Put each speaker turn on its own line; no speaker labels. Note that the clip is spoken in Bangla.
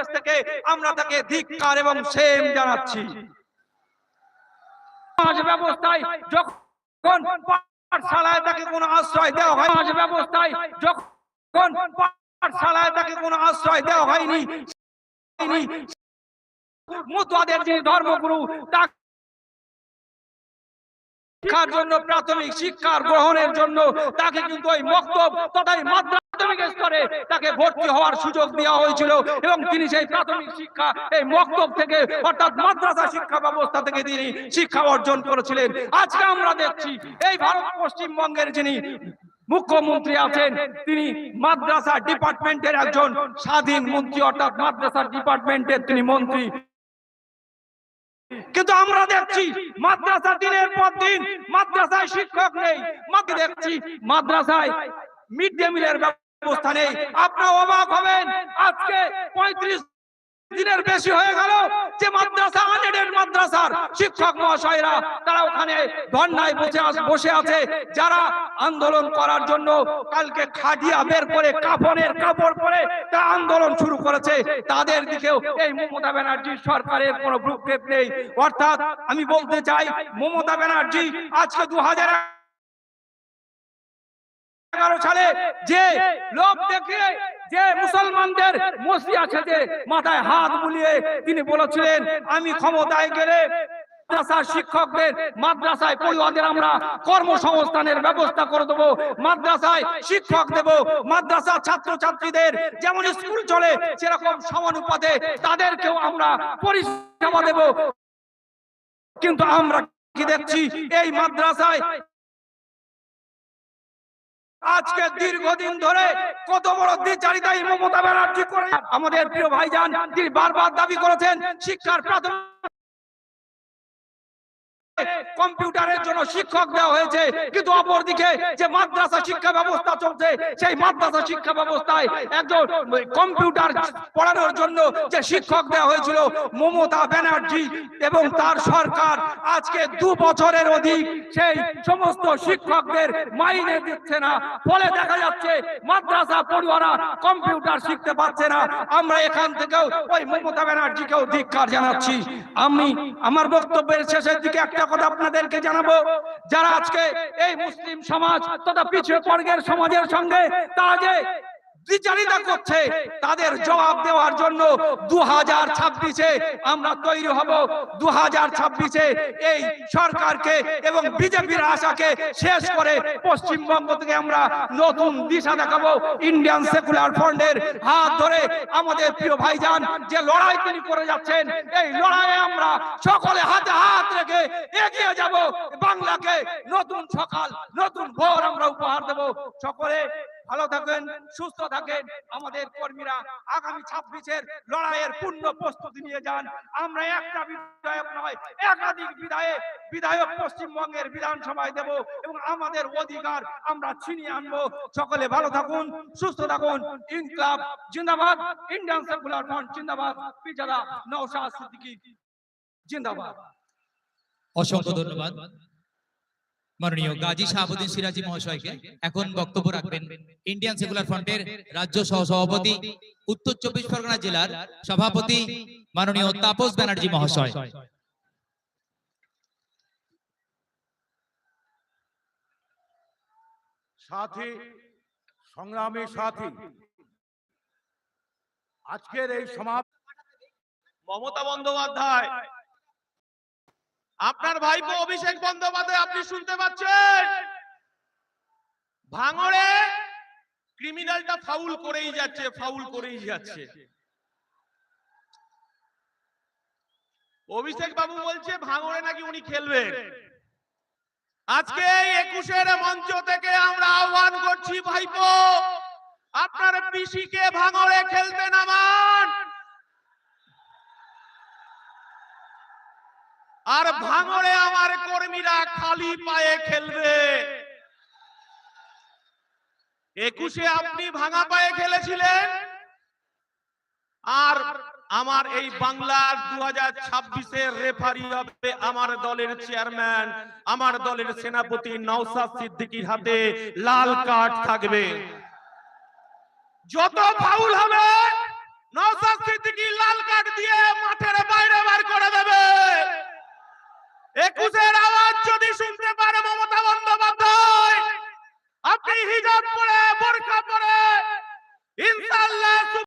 পরিবেশ থেকে আমরা তাকে ধিক্কার এবং সেম জানাচ্ছি। ব্যবস্থায় যখন পাঠশালায় তাকে কোনো আশ্রয় দেওয়া হয় ব্যবস্থায় যখন পাঠশালায় তাকে কোনো আশ্রয় দেওয়া হয়নি মুতুয়াদের যিনি ধর্মগুরু, তাকে শিক্ষার জন্য, প্রাথমিক শিক্ষার গ্রহণের জন্য তাকে কিন্তু ওই মক্তব তথা এই মাধ্যমিক স্তরে তাকে ভর্তি হওয়ার সুযোগ দেওয়া হয়েছিল এবং তিনি সেই প্রাথমিক শিক্ষা, এই মক্তব থেকে, অর্থাৎ মাদ্রাসা শিক্ষা ব্যবস্থা থেকে তিনি শিক্ষা অর্জন করেছিলেন। আজকে আমরা দেখছি এই ভারত পশ্চিমবঙ্গের যিনি মুখ্যমন্ত্রী আছেন, তিনি মাদ্রাসা ডিপার্টমেন্টের একজন স্বাধীন মন্ত্রী, অর্থাৎ মাদ্রাসা ডিপার্টমেন্টের তিনি মন্ত্রী। কিন্তু আমরা দেখছি মাদ্রাসা দিনের পর দিন মাদ্রাসায় শিক্ষক নেই। দেখছি মাদ্রাসায় মিড ডে মিলের নেই আপনারা অবাক হবেন। আজকে পঁয়ত্রিশ দিনের বেশি হয়ে গেল যে মাদ্রাসা মাদ্রাসার শিক্ষক মহাশয়রা, তারা ওখানে বসে বসে আছে। যারা আন্দোলন করার জন্য কালকে খাটিয়া বের করে, কাফনের কাপড় পরে তা আন্দোলন শুরু করেছে। তাদের দিকেও এই মমতা ব্যানার্জি সরকারের কোনো ভ্রুক্ষেপ নেই। অর্থাৎ আমি বলতে চাই, মমতা ব্যানার্জি আজকে দু হাজার এগারো সালে যে লোক যে মুসলমানদের মসি আছে যে মাথায় হাত বুলিয়ে তিনি বলেছিলেন, আমি ক্ষমতায় গেলে শিক্ষকদের, মাদ্রাসায় পড়ুয়াদের আমরা কর্মসংস্থানের ব্যবস্থা করে দেবো, মাদ্রাসায় শিক্ষক দেব মাদ্রাসা ছাত্র ছাত্রীদের যেমন স্কুল চলে সেরকম সমানুপাতে তাদেরকেও আমরা পরিষেবা দেব। কিন্তু আমরা কি দেখছি? এই মাদ্রাসায় আজকে দীর্ঘদিন ধরে কত বড় দ্বিচারিতা মমতা ব্যানার্জি করে আমাদের প্রিয় ভাইজান তিনি বারবার দাবি করেছেন, শিক্ষার প্রাথমিক কম্পিউটারের জন্য শিক্ষক দেওয়া হয়েছে। কিন্তু অপরদিকে যে মাদ্রাসা শিক্ষা ব্যবস্থা চলছে, সেই মাদ্রাসা শিক্ষা ব্যবস্থায় একজন কম্পিউটার পড়ানোর জন্য যে শিক্ষক দেওয়া হয়েছিল, মমতা ব্যানার্জি এবং তার সরকার আজকে দু বছরের অধিক সেই সমস্ত শিক্ষকদের মাইনে দিচ্ছে না। ফলে দেখা যাচ্ছে মাদ্রাসা পড়ুয়ারা কম্পিউটার শিখতে পারছে না। আমরা এখান থেকেও ওই মমতা ব্যানার্জিকেও ধিক্কার জানাচ্ছি। আমি, আমার বক্তব্যের শেষের দিকে একটা কথা আপনাদেরকে জানাব যারা আজকে এই মুসলিম সমাজ তথা পিছিয়ে বর্গের সমাজের সঙ্গে যে দ্বিচারিতা করছে। তাদের জবাব দেওয়ার জন্য দু হাজার ছাব্বিশে আমরা তৈরি হব। দু হাজার ছাব্বিশে এই সরকারকে এবং বিজেপির আশাকে শেষ করে পশ্চিমবঙ্গ থেকে আমরা নতুন দিশা দেখাবো। ইন্ডিয়ান সেকুলার ফ্রন্টের হাত ধরে আমাদের প্রিয় ভাইজান, যে লড়াই তিনি করে যাচ্ছেন, এই লড়াইয়ে আমরা সকলে হাতে হাত রেখে এগিয়ে যাব। বাংলাকে নতুন সকাল, নতুন ভোর আমরা উপহার দেব। সকলে ভালো থাকেন, সুস্থ থাকেন। আমাদের কর্মীরা আগামী ছাব্বিশের লড়াইয়ের পূর্ণ প্রস্তুতি নিয়ে যান। আমরা একটা বিধায়ক নয়, একাধিক বিধায়ক বিধায়ক পশ্চিমবঙ্গের বিধানসভায় দেব এবং আমাদের অধিকার আমরা ছিনিয়ে আনব। সকলে ভালো থাকুন, সুস্থ থাকুন। ইনকলাব জিন্দাবাদ, ইন্ডিয়ান সেকুলার ফ্রন্ট জিন্দাবাদ। পিজারা নওশাদ সিদ্দিকী জিন্দাবাদ।
অসংখ্য ধন্যবাদ। মাননীয় গাজী শাহাবুদ্দিন সিরাজি মহাশয়কে এখন বক্তব্য রাখবেন ইন্ডিয়ান সেকুলার ফ্রন্টের রাজ্য সহসভাপতি উত্তর চব্বিশ পরগনা জেলার সভাপতি মাননীয় তাপস ব্যানার্জি মহাশয়।
সাথী সংগ্রামী সাথী আজকের এই সমাজ
মমতা বন্দ্যোপাধ্যায় আপনার ভাইপো অভিষেক বন্দ্যোপাধ্যায় আপনি শুনতে পাচ্ছেন? ভাঙড়ে ক্রিমিনালটা ফাউল করেই যাচ্ছে ফাউল করেই যাচ্ছে। অভিষেক বাবু বলছে ভাঙড়ে নাকি উনি খেলবেন? আজকে একুশের মঞ্চ থেকে আমরা আহ্বান করছি ভাইপো আপনার পিসিকে ভাঙড়ে খেলতে নামান। আর ভাঙড়ে আমার কর্মীরা খালি পায়ে খেলবে। একুশে আপনি ভাঙা পায়ে খেলেছিলেন? আর আমার এই বাংলার দু হাজার ছাব্বিশের রেফারি হবে আমার দলের চেয়ারম্যান আমার দলের সেনাপতি নওসাদ সিদ্দিকীর হাতে লাল কার্ড থাকবে। যত ফাউল হবে নৌসা সিদ্দিকি লাল নওসাদ সিদ্দিকী একুশের আওয়াজ যদি শুনতে পারে মমতা বন্দ্যোপাধ্যায় আপনি হিজাব পরে বোরকা